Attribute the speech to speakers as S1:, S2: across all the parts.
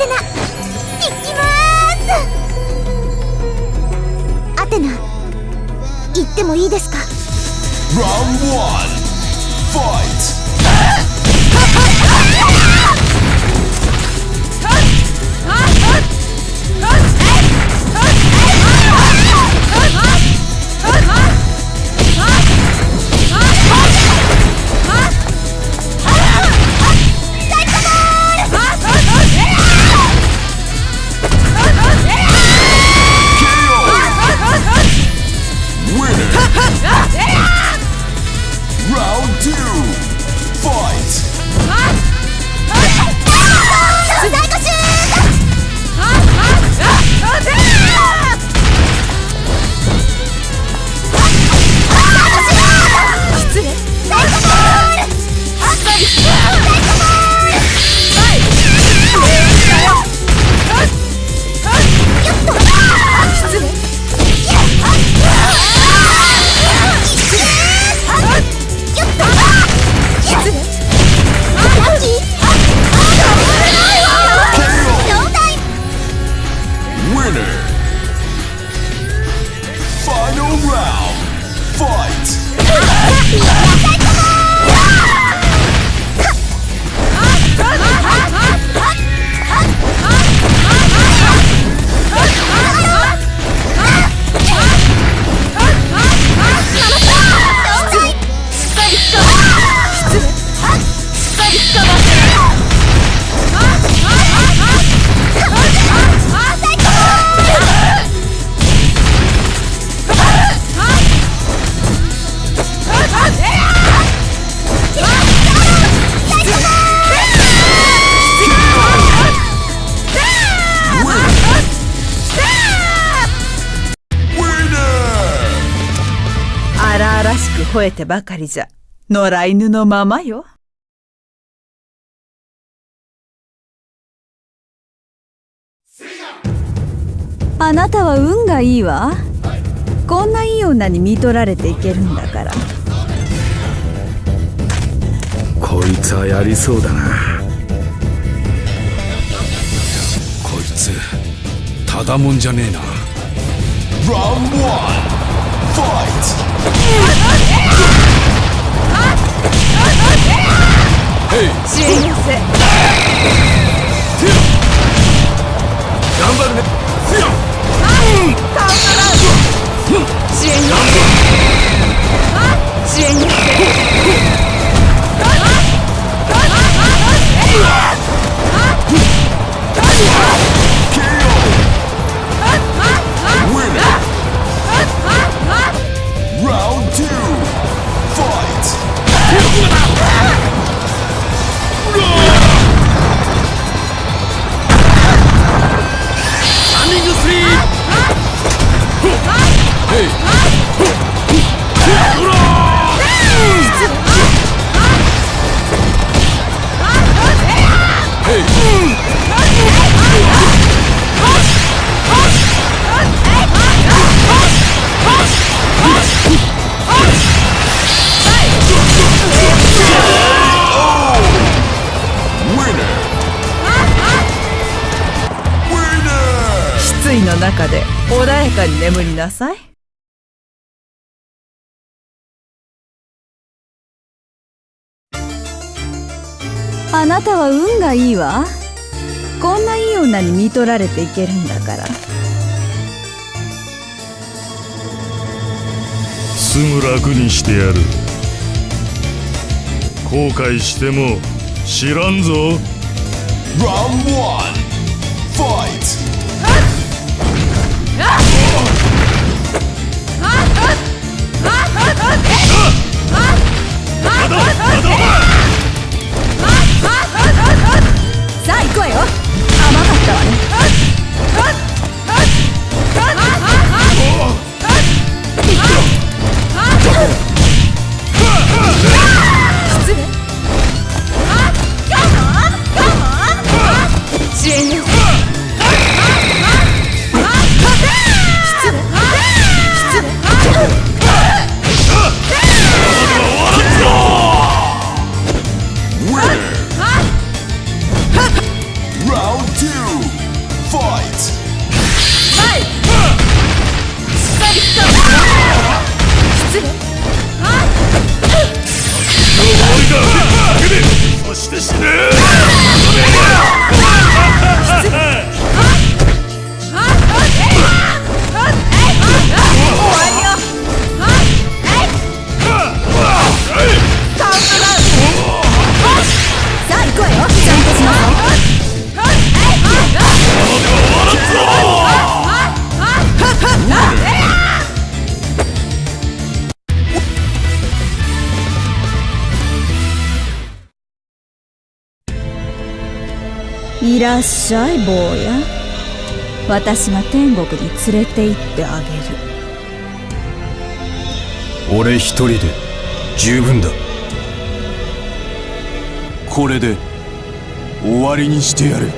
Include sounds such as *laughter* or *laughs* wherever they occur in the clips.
S1: テナ行きます。アテナ行ってもいいですか？
S2: 荒々しく吠えてばかりじゃ。野良犬のままよ。あなたは運がいいわ。こんないい女に見取られていけるんだから。
S3: こいつはやりそうだな。こいつただもんじゃねえな。
S4: Round one.
S3: 頑張るね
S2: に眠りなさい。あなたは運がいいわ。こんないい女に見取られていけるんだから。
S5: すぐ楽にしてやる。後悔しても知らんぞ。
S4: Round one. Fight.
S2: さあ行くわよいらっしゃい坊や私が天国に連れて行ってあげる
S3: 俺一人で十分だ
S4: これで終わりにしてやる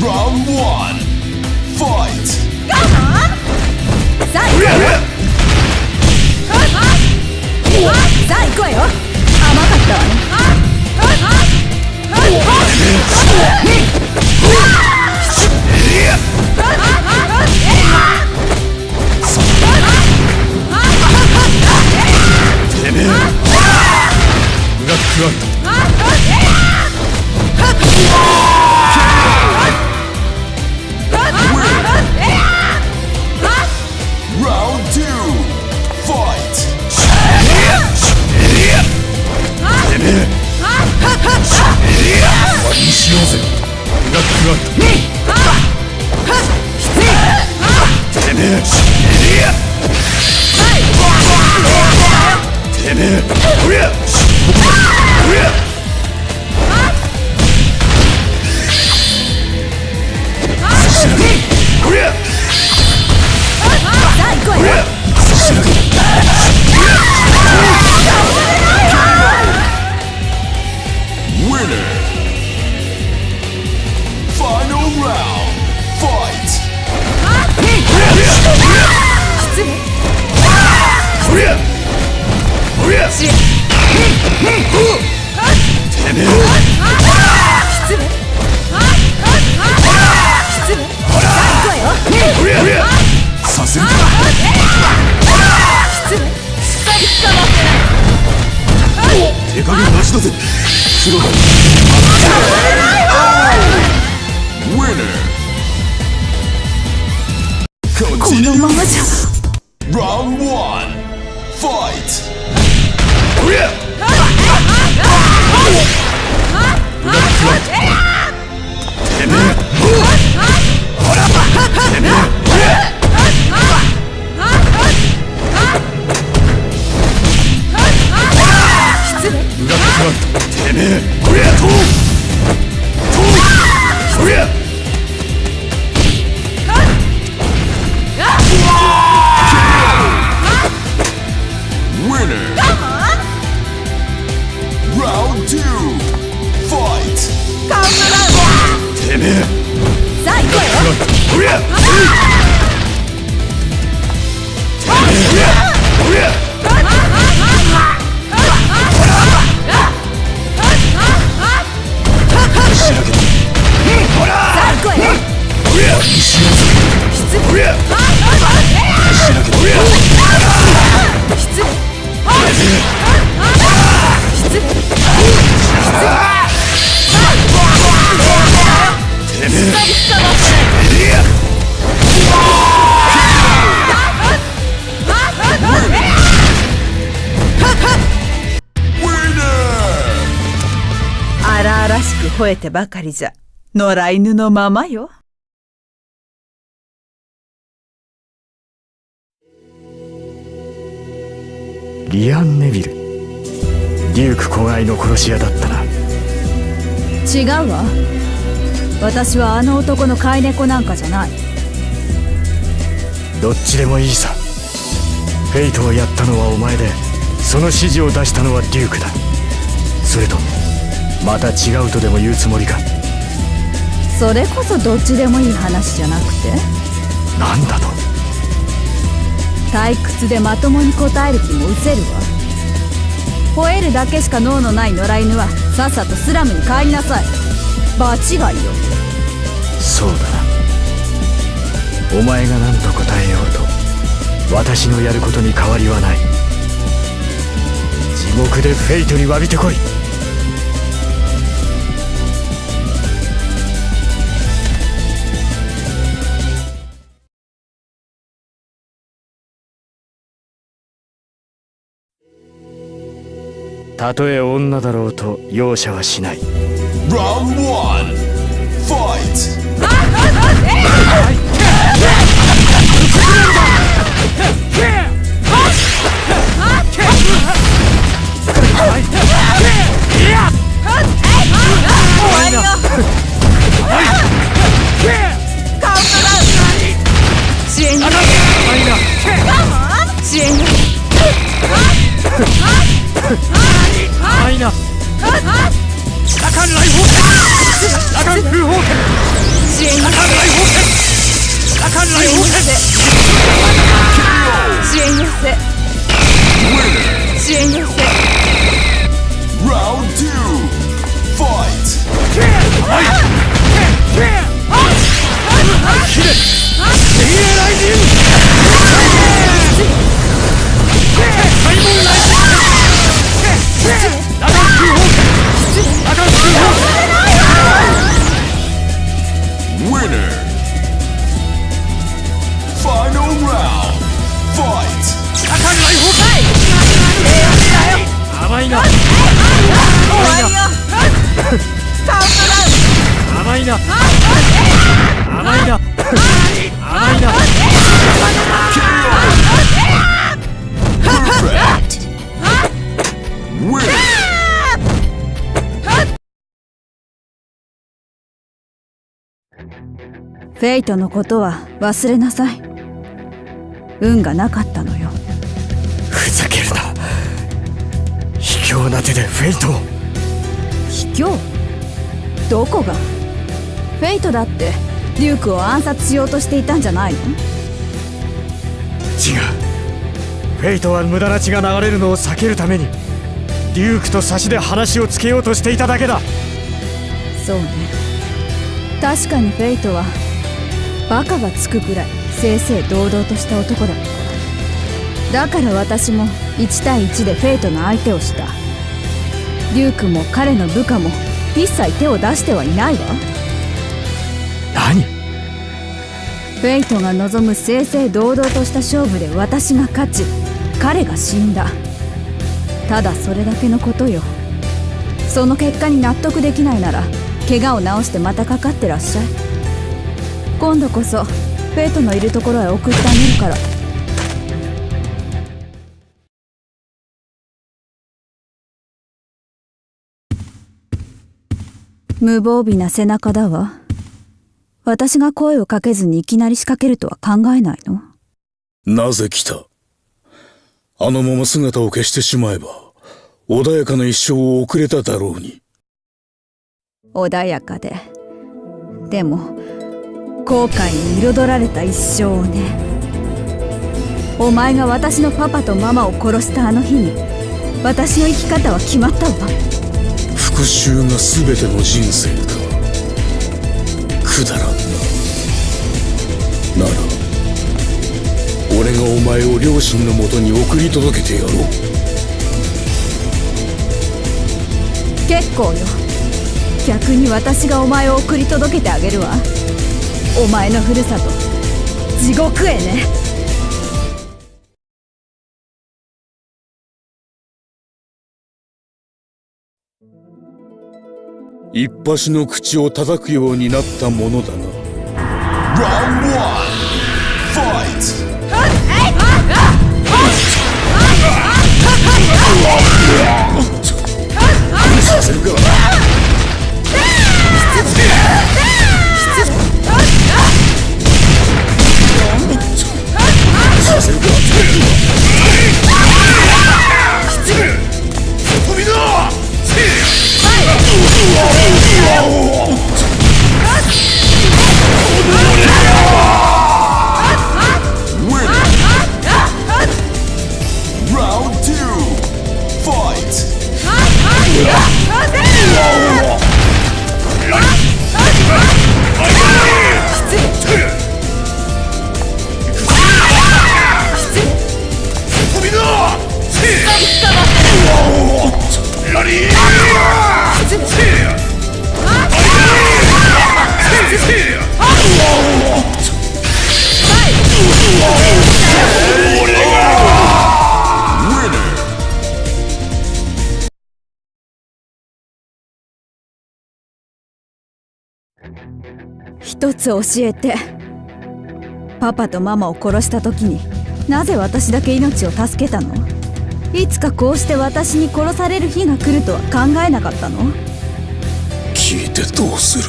S4: Round 1 Fight
S2: さあ行こうよさあ行こうよ甘かったわね
S5: ブ
S2: このままじゃ
S4: Round 1 Fight
S5: ブ
S4: 감.
S1: 荒々しく吠えてばかりじゃ。野良犬のままよ。
S6: リアン・ネビル。デューク子飼いの殺し屋だったな。
S2: 違うわ。私はあの男の飼い猫なんかじゃない。
S6: どっちでもいいさ。フェイトをやったのはお前でその指示を出したのはデュークだ。それともまた違うとでも言うつもりか？
S2: それこそどっちでもいい話じゃなくて？
S6: なんだと？
S2: 退屈でまともに答える気も失せるわ。吠えるだけしか脳のない野良犬はさっさとスラムに帰りなさい。場違いよ。
S6: そうだな。お前が何と答えようと私のやることに変わりはない。地獄でフェイトに詫びてこいたとえ女だろうと容赦はしない。
S4: Round 1 Fight!
S2: 終わりフェイトのことは忘れなさい。運がなかったのよ。
S6: ふざけるな。卑怯な手でフェイトを。
S2: 卑怯？どこが？フェイトだってデュークを暗殺しようとしていたんじゃないの？
S6: 違う。フェイトは無駄な血が流れるのを避けるためにデュークと差しで話をつけようとしていただけだ。
S2: そうね。確かにフェイトはバカがつくくらい正々堂々とした男だ。だから私も1対1でフェイトの相手をした。デュークも彼の部下も一切手を出してはいないわ。
S6: 何？
S2: フェイトが望む正々堂々とした勝負で私が勝ち彼が死んだ。ただそれだけのことよ。その結果に納得できないなら怪我を治してまたかかってらっしゃい今度こそフェイトのいるところへ送ってあげるから。無防備な背中だわ。私が声をかけずにいきなり仕掛けるとは考えないの？
S3: なぜ来た？あのまま姿を消してしまえば穏やかな一生を送れただろうに。
S2: 穏やかで。でも後悔に彩られた一生をね。お前が私のパパとママを殺したあの日に私の生き方は決まったわ
S3: 復讐が全ての人生か。くだらんな。なら俺がお前を両親のもとに送り届けてやろう。
S2: 結構よ。逆に私がお前を送り届けてあげるわお前のふるさと。地獄へね。
S3: 一発の口を叩くようになったものだな *laughs* か
S2: 一つ教えて。パパとママを殺した時になぜ私だけ命を助けたの？いつかこうして私に殺される日が来るとは考えなかったの？
S3: 聞いてどうする？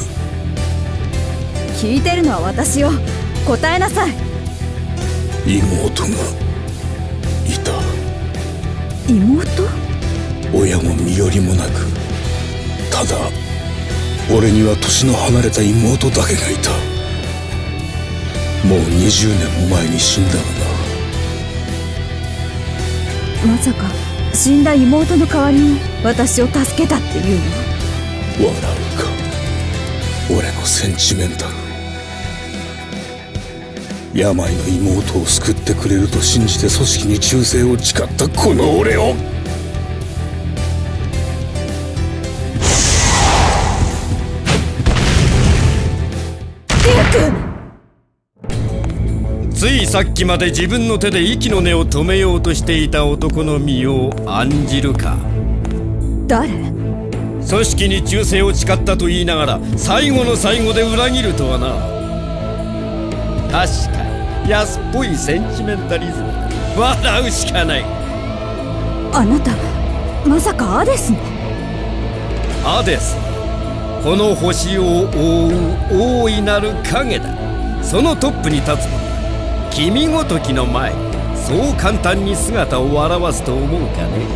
S2: 聞いてるのは私よ。答えなさい。
S3: 妹がいた。
S2: 妹？
S3: 親も身寄りもなくただ俺には年の離れた妹だけがいた。もう20年も前に死んだがな
S2: まさか死んだ妹の代わりに私を助けたっていうの？
S3: 笑うか。俺のセンチメンタル。病の妹を救ってくれると信じて組織に忠誠を誓ったこの俺を
S7: ついさっきまで自分の手で息の根を止めようとしていた男の身を案じるか。
S2: 誰？
S7: 組織に忠誠を誓ったと言いながら最後の最後で裏切るとはな。確かに安っぽいセンチメンタリズム。笑うしかない。
S2: あなたまさかアデスの
S7: アデスこの星を覆う大いなる影だ。そのトップに立つの。は君ごときの前にそう簡単に姿を現すと思うかね。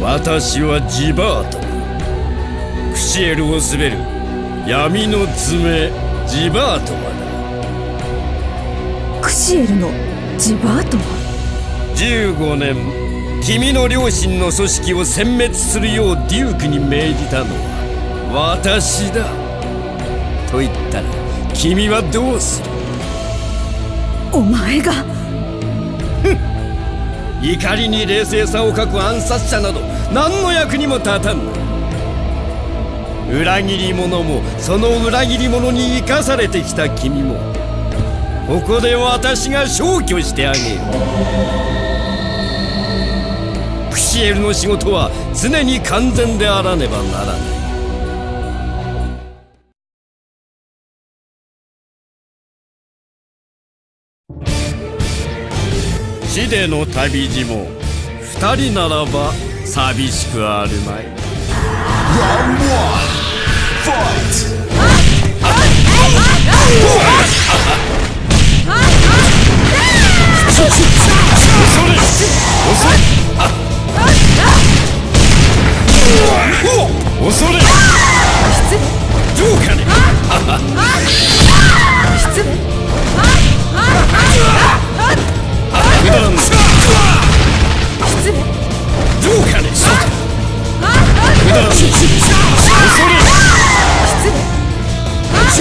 S7: 私はジバートクシエルを滑る。闇の爪ジバートマだ。
S2: クシエルのジバートマ
S7: 15年君の両親の組織を殲滅するようデュークに命じたのは私だ。と言ったら君はどうする？
S2: お前が。
S7: 怒りに冷静さを欠く暗殺者など何の役にも立たん。裏切り者もその裏切り者に生かされてきた君もここで私が消去してあげようクシエルの仕事は常に完全であらねばならない地での旅路も二人ならば寂しくあるまい。
S4: Round one. Fight.
S7: 恐れ。どうかね無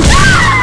S7: 駄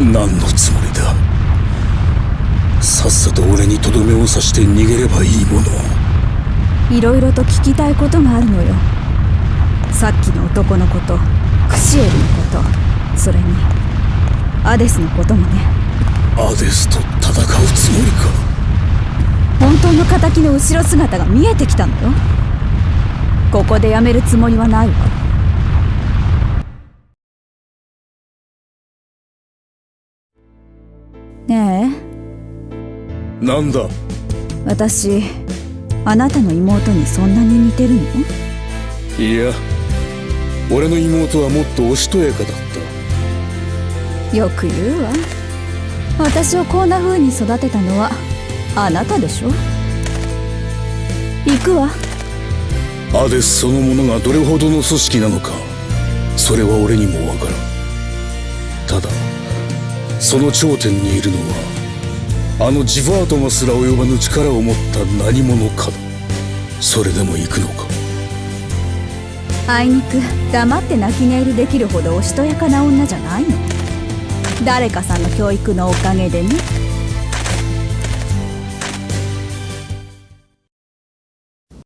S3: 何のつもりだ？さっさと俺にとどめを刺して逃げればいいものを。
S2: いろいろと聞きたいことがあるのよ。さっきの男のことクシエルのことそれにアデスのこともね。
S3: アデスと戦うつもりか？
S2: 本当の敵の後ろ姿が見えてきたのよ。ここでやめるつもりはないわ
S3: なんだ？
S2: 私あなたの妹にそんなに似てるの？
S3: いや俺の妹はもっとおしとやかだった。
S2: よく言うわ。私をこんな風に育てたのはあなたでしょ？行くわ。
S3: アデスそのものがどれほどの組織なのかそれは俺にもわからん。ただその頂点にいるのはあのジヴァートマすら及ばぬ力を持った何者かだ。それでも行くのか？
S2: あいにく黙って泣き寝入りできるほどおしとやかな女じゃないの。誰かさんの教育のおかげでね。